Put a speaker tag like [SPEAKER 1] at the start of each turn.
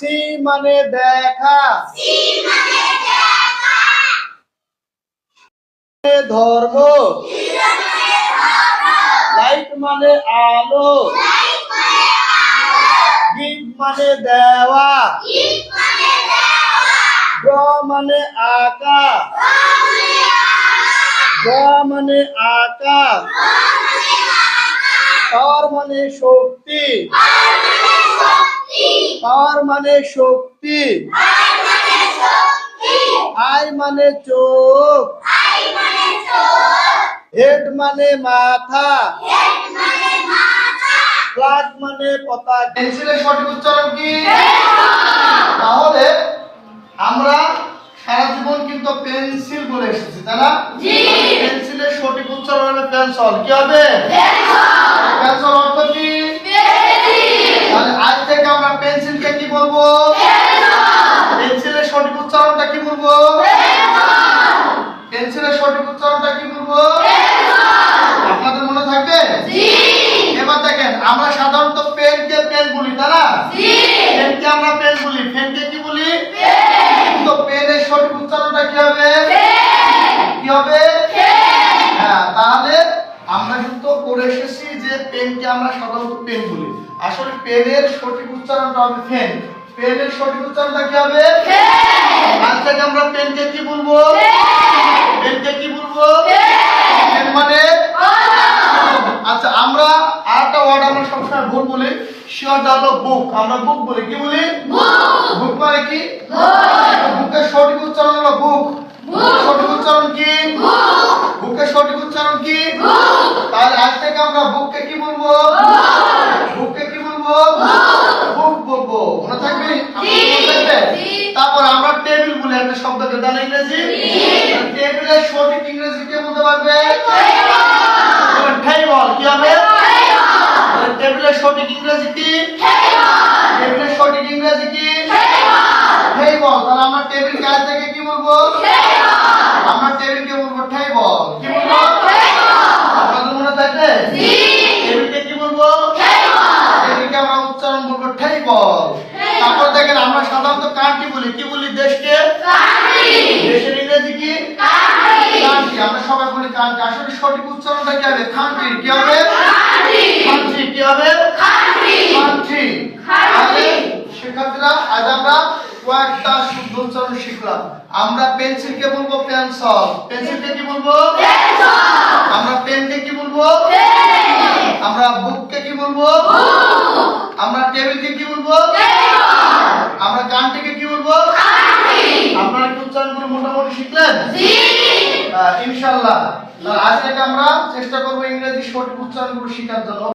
[SPEAKER 1] C মানে দেখা। ধর্ম। লাইট মানে আলো। গিভ মানে দেওয়া। গ মানে আকা। গ মানে আকা তর মানে শক্তি। তর মানে শক্তি। আই মানে চোখ। হেড মানে মাথা। ফ্ল্যাগ মানে পতাকা। পেন্সিলের সঠিক উচ্চারণ কি? তাহলে আমরা সারা জীবন কিন্তু পেন্সিল বলে এসেছি তাই না? পেন্সিলের সঠিক উচ্চারণ হলো পেন্সল। কি হবে? পেন্সল অর্থ কি তাহলে আজ থেকে আমরা পেন্সিলকে কি বলব পেন্সিলের সঠিক উচ্চারণটা কি বলব পেন্সিলের সঠিক উচ্চারণটা কি বলব? আপনাদের মনে থাকবে? এবার দেখেন আমরা সাধারণত পেনকে পেন বলি তাই না? পেনকে আমরা পেন বলি? পেনকে কি বলি? তো পেনের সঠিক উচ্চারণটা কি হবে? কি হবে? হ্যাঁ তাহলে আমরা কিন্তু করে এসেছি যে পেনকে আমরা সাধারণত পেন বলি। আসলে পেনের সঠিক উচ্চারণটা হবে ফেন। পেনের সঠিক উচ্চারণটা কি হবে? আজ থেকে আমরা পেনকে কি বলব পেনকে কি বলব পেন মানে আচ্ছা আমরা আরেকটা ওয়ার্ড আমরা সবসময় ভুল বলি। শিওরটা হলো বুক। আমরা বুক বলি। কি বলি? বুক। মানে কি? বুকের সঠিক উচ্চারণ হলো বুক। সঠিক উচ্চারণ কি? বুকের সঠিক উচ্চারণ কি? তাহলে আজ থেকে আমরা বুককে কি বলব? বুককে কি বলব? বুক। বলব। মনে থাকবে? তারপর আমরা টেবিল বলি। একটা শব্দকে। জানা ইংরেজি? টেবিলের সঠিক ইংরেজি কে বলতে পারবে টেবিল কি হবে টেবিলের সঠিক ইংরেজি কি? টেবিলের সঠিক ইংরেজি কি? টেবিল তাহলে আমরা টেবিল কাজ থেকে কি বলব? আমরা বলব টেবিল কি বলব? আপনাদের মনে টেবিলকে কি বলব? টেবিলকে আমরা উচ্চারণ বলব তারপর দেখেন আমরা সাধারণত কান্ট্রি বলি। কি বলি দেশকে? দেশের ইংরেজি কি? কান্ট্রি আমরা সবাই বলি কান্ট্রি আসলে সঠিক উচ্চারণটা কি হবে? কান্ট্রি কি হবে কান্ট্রি কি হবে কান্ট্রি তাহলে শিক্ষার্থীরা আজ আমরা কয়েকটা শুদ্ধ উচ্চারণ শিখলাম। আমরা পেন্সিলকে বলব পেন্সল পেন্সিলকে কি বলব? আমরা পেনকে কি বলব? আমরা বুককে কি বলব? আমরা টেবিলকে কি বলব? আমরা কানটিকে কি বলব? আপনারা কি উচ্চারণগুলো মোটামুটি শিখলেন? আহ, ইনশাআল্লাহ। তাহলে আজ থেকে আমরা চেষ্টা করব ইংরেজি সঠিক উচ্চারণগুলো শেখার জন্য।